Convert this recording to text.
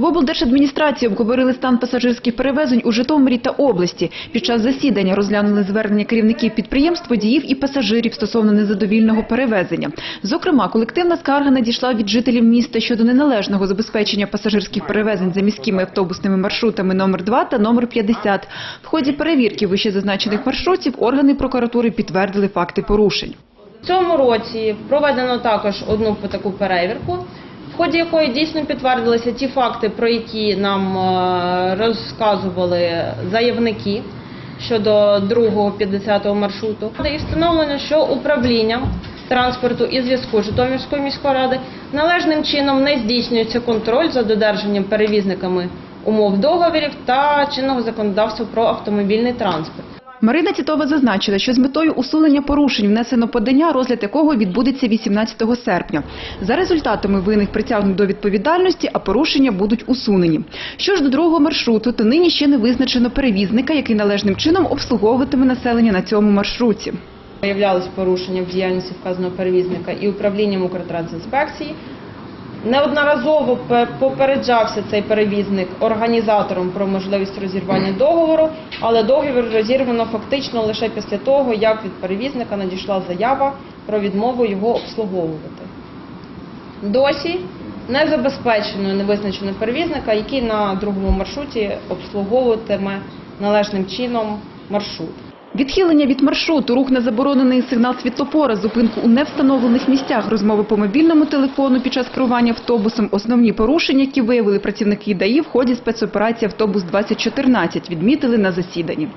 В облдержадміністрації обговорили стан пасажирських перевезень у Житомирі та області. Під час засідання розглянули звернення керівників підприємств, водіїв і пасажирів стосовно незадовільного перевезення. Зокрема, колективна скарга надійшла від жителів міста щодо неналежного забезпечення пасажирських перевезень за міськими автобусними маршрутами номер 2 та номер 50. В ході перевірки вищезазначених маршрутів органи прокуратури підтвердили факти порушень. В цьому році проведено також одну таку перевірку, в ході якої дійсно підтвердилися ті факти, про які нам е, розказували заявники щодо другого 50-го маршруту. І встановлено, що управлінням транспорту і зв'язку Житомирської міської ради належним чином не здійснюється контроль за додержанням перевізниками умов договорів та чинного законодавства про автомобільний транспорт. Марина Тітова зазначила, що з метою усунення порушень внесено подання, розгляд якого відбудеться 18 серпня. За результатами винних притягнуть до відповідальності, а порушення будуть усунені. Що ж до другого маршруту, то нині ще не визначено перевізника, який належним чином обслуговуватиме населення на цьому маршруті. Виявлялись порушення в діяльності вказаного перевізника і управлінням Укртрансінспекції. Неодноразово попереджався цей перевізник організатором про можливість розірвання договору, але договір розірвано фактично лише після того, як від перевізника надійшла заява про відмову його обслуговувати. Досі не забезпечено і не визначено перевізника, який на другому маршруті обслуговуватиме належним чином маршрут. Відхилення від маршруту, рух на заборонений сигнал світлофора, зупинку у невстановлених місцях, розмови по мобільному телефону під час керування автобусом, основні порушення, які виявили працівники ДАІ в ході спецоперації «Автобус 2014», відмітили на засіданні.